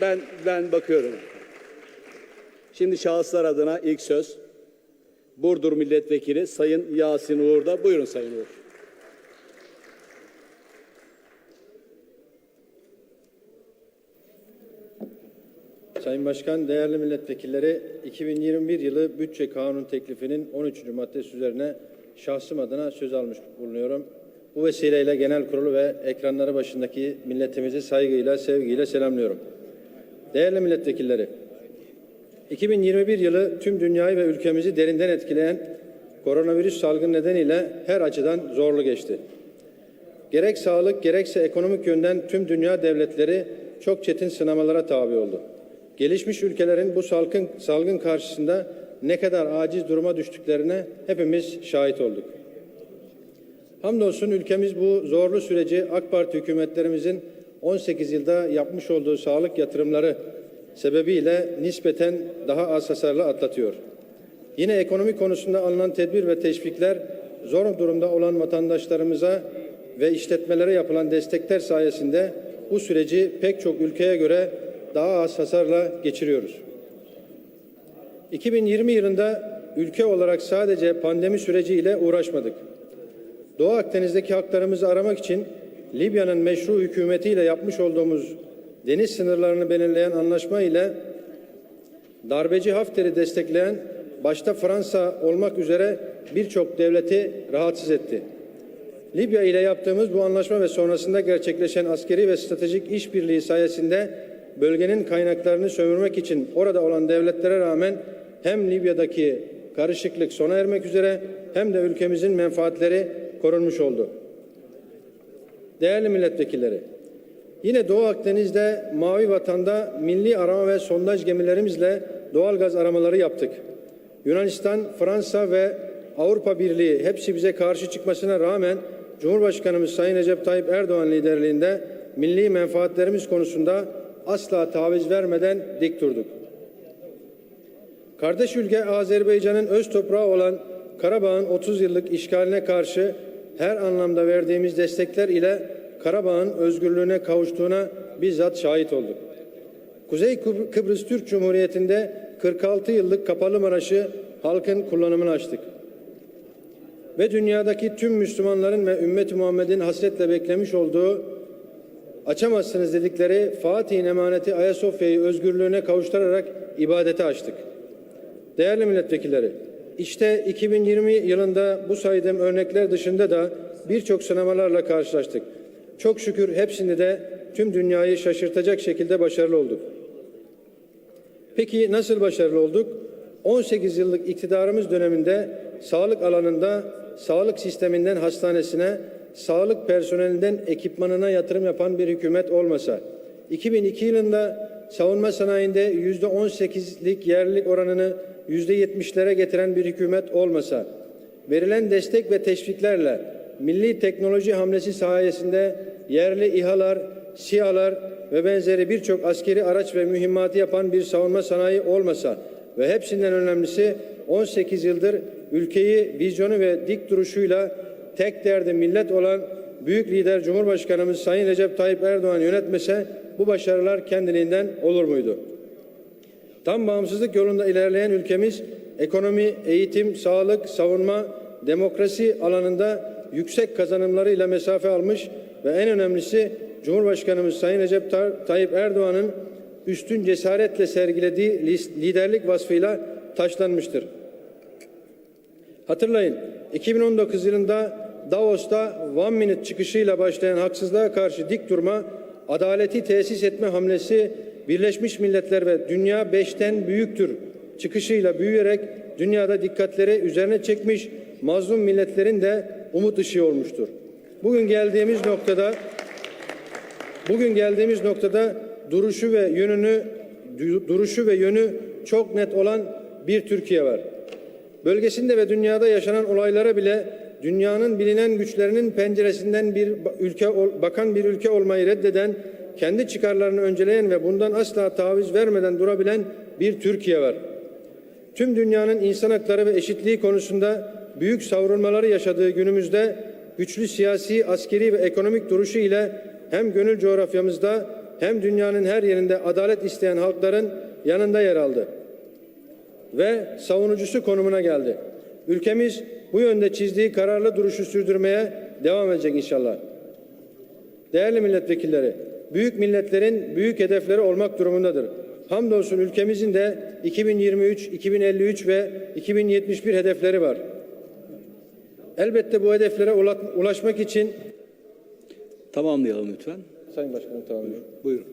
ben ben bakıyorum. Şimdi şahıslar adına ilk söz Burdur Milletvekili Sayın Yasin Uğur'da. Buyurun Sayın Uğur. Sayın Başkan, değerli milletvekilleri, 2021 yılı bütçe kanun teklifinin 13. maddesi üzerine şahsım adına söz almış bulunuyorum. Bu vesileyle genel kurulu ve ekranları başındaki milletimizi saygıyla, sevgiyle selamlıyorum. Değerli milletvekilleri, 2021 yılı tüm dünyayı ve ülkemizi derinden etkileyen koronavirüs salgını nedeniyle her açıdan zorlu geçti. Gerek sağlık gerekse ekonomik yönden tüm dünya devletleri çok çetin sınamalara tabi oldu. Gelişmiş ülkelerin bu salgın, salgın karşısında ne kadar aciz duruma düştüklerine hepimiz şahit olduk. Hamdolsun ülkemiz bu zorlu süreci AK Parti hükümetlerimizin 18 yılda yapmış olduğu sağlık yatırımları sebebiyle nispeten daha az hasarlı atlatıyor. Yine ekonomi konusunda alınan tedbir ve teşvikler zor durumda olan vatandaşlarımıza ve işletmelere yapılan destekler sayesinde bu süreci pek çok ülkeye göre daha az hasarla geçiriyoruz. 2020 yılında ülke olarak sadece pandemi süreciyle uğraşmadık. Doğu Akdeniz'deki haklarımızı aramak için Libya'nın meşru hükümetiyle yapmış olduğumuz deniz sınırlarını belirleyen anlaşma ile darbeci Hafter'i destekleyen başta Fransa olmak üzere birçok devleti rahatsız etti. Libya ile yaptığımız bu anlaşma ve sonrasında gerçekleşen askeri ve stratejik işbirliği sayesinde bölgenin kaynaklarını sömürmek için orada olan devletlere rağmen hem Libya'daki karışıklık sona ermek üzere hem de ülkemizin menfaatleri korunmuş oldu. Değerli milletvekilleri, yine Doğu Akdeniz'de Mavi Vatan'da milli arama ve sondaj gemilerimizle doğal gaz aramaları yaptık. Yunanistan, Fransa ve Avrupa Birliği hepsi bize karşı çıkmasına rağmen Cumhurbaşkanımız Sayın Recep Tayyip Erdoğan liderliğinde milli menfaatlerimiz konusunda asla taviz vermeden dik durduk. Kardeş ülke Azerbaycan'ın öz toprağı olan Karabağ'ın 30 yıllık işgaline karşı her anlamda verdiğimiz destekler ile Karabağ'ın özgürlüğüne kavuştuğuna bizzat şahit olduk. Kuzey Kıbr- Kıbrıs Türk Cumhuriyeti'nde 46 yıllık Kapalı Maraş'ı halkın kullanımına açtık. Ve dünyadaki tüm Müslümanların ve ümmet Muhammed'in hasretle beklemiş olduğu açamazsınız dedikleri Fatih'in emaneti Ayasofya'yı özgürlüğüne kavuşturarak ibadete açtık. Değerli milletvekilleri, işte 2020 yılında bu saydığım örnekler dışında da birçok sınamalarla karşılaştık. Çok şükür hepsinde de tüm dünyayı şaşırtacak şekilde başarılı olduk. Peki nasıl başarılı olduk? 18 yıllık iktidarımız döneminde sağlık alanında sağlık sisteminden hastanesine, sağlık personelinden ekipmanına yatırım yapan bir hükümet olmasa, 2002 yılında savunma sanayinde yüzde 18'lik yerlilik oranını yüzde 70'lere getiren bir hükümet olmasa, verilen destek ve teşviklerle milli teknoloji hamlesi sayesinde yerli İHA'lar, SİHA'lar ve benzeri birçok askeri araç ve mühimmatı yapan bir savunma sanayi olmasa ve hepsinden önemlisi 18 yıldır ülkeyi vizyonu ve dik duruşuyla tek derdi millet olan büyük lider Cumhurbaşkanımız Sayın Recep Tayyip Erdoğan yönetmese bu başarılar kendiliğinden olur muydu? Tam bağımsızlık yolunda ilerleyen ülkemiz ekonomi, eğitim, sağlık, savunma, demokrasi alanında yüksek kazanımlarıyla mesafe almış ve en önemlisi Cumhurbaşkanımız Sayın Recep Tayyip Erdoğan'ın üstün cesaretle sergilediği liderlik vasfıyla taşlanmıştır. Hatırlayın 2019 yılında Davos'ta One Minute çıkışıyla başlayan haksızlığa karşı dik durma, adaleti tesis etme hamlesi Birleşmiş Milletler ve Dünya beşten büyüktür çıkışıyla büyüyerek dünyada dikkatleri üzerine çekmiş mazlum milletlerin de umut ışığı olmuştur. Bugün geldiğimiz noktada Bugün geldiğimiz noktada duruşu ve yönünü duruşu ve yönü çok net olan bir Türkiye var. Bölgesinde ve dünyada yaşanan olaylara bile dünyanın bilinen güçlerinin penceresinden bir ülke bakan bir ülke olmayı reddeden, kendi çıkarlarını önceleyen ve bundan asla taviz vermeden durabilen bir Türkiye var. Tüm dünyanın insan hakları ve eşitliği konusunda büyük savrulmaları yaşadığı günümüzde güçlü siyasi, askeri ve ekonomik duruşu ile hem gönül coğrafyamızda hem dünyanın her yerinde adalet isteyen halkların yanında yer aldı ve savunucusu konumuna geldi. Ülkemiz bu yönde çizdiği kararlı duruşu sürdürmeye devam edecek inşallah. Değerli milletvekilleri, büyük milletlerin büyük hedefleri olmak durumundadır. Hamdolsun ülkemizin de 2023, 2053 ve 2071 hedefleri var. Elbette bu hedeflere ula- ulaşmak için Tamamlayalım lütfen. Sayın Başkanım tamam. Buyurun.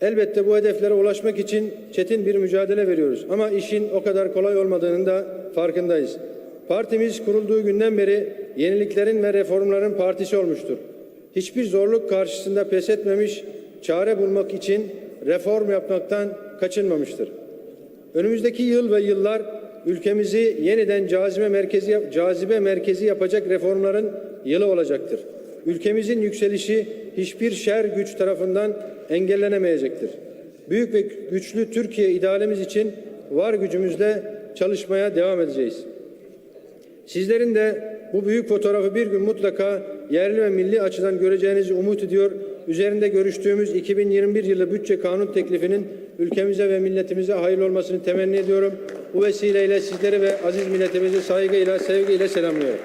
Elbette bu hedeflere ulaşmak için çetin bir mücadele veriyoruz. Ama işin o kadar kolay olmadığının da farkındayız. Partimiz kurulduğu günden beri yeniliklerin ve reformların partisi olmuştur. Hiçbir zorluk karşısında pes etmemiş, çare bulmak için reform yapmaktan kaçınmamıştır. Önümüzdeki yıl ve yıllar ülkemizi yeniden cazibe merkezi cazibe merkezi yapacak reformların yılı olacaktır. Ülkemizin yükselişi hiçbir şer güç tarafından engellenemeyecektir. Büyük ve güçlü Türkiye idealimiz için var gücümüzle çalışmaya devam edeceğiz. Sizlerin de bu büyük fotoğrafı bir gün mutlaka yerli ve milli açıdan göreceğinizi umut ediyor. Üzerinde görüştüğümüz 2021 yılı bütçe kanun teklifinin ülkemize ve milletimize hayırlı olmasını temenni ediyorum. Bu vesileyle sizleri ve aziz milletimizi saygıyla, sevgiyle selamlıyorum.